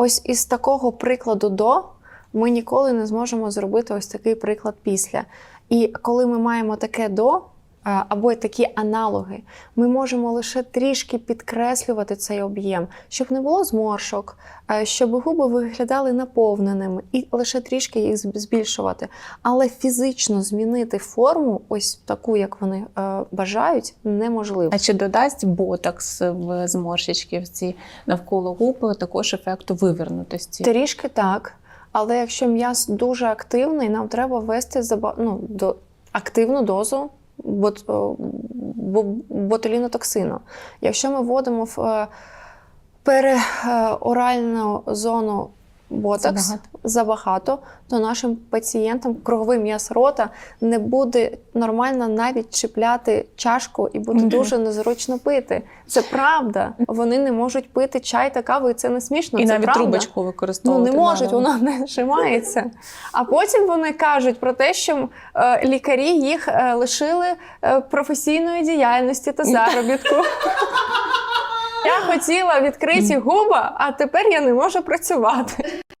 ось із такого прикладу до ми ніколи не зможемо зробити ось такий приклад після. І коли ми маємо таке до. Або такі аналоги, ми можемо лише трішки підкреслювати цей об'єм, щоб не було зморшок, щоб губи виглядали наповненими і лише трішки їх збільшувати. Але фізично змінити форму, ось таку, як вони бажають, неможливо. А чи додасть ботокс в зморщички в ці навколо губ також ефекту вивернутості? Трішки так. Але якщо м'яз дуже активний, нам треба ввести ну, до... активну дозу бот... о, ботулінотоксину. Якщо ми вводимо в е, переоральну зону ботокс Забагато. забагато, то нашим пацієнтам круговий м'яз рота не буде нормально навіть чіпляти чашку і буде Мгм. дуже незручно пити. Це правда. Вони не можуть пити чай та каву, і це не смішно. І це навіть правда. трубочку Ну використовувати. не можуть, вона не зжимається. А потім вони кажуть про те, що е, лікарі їх е, лишили е, професійної діяльності та заробітку. Хотіла відкриті губа, а тепер я не можу працювати.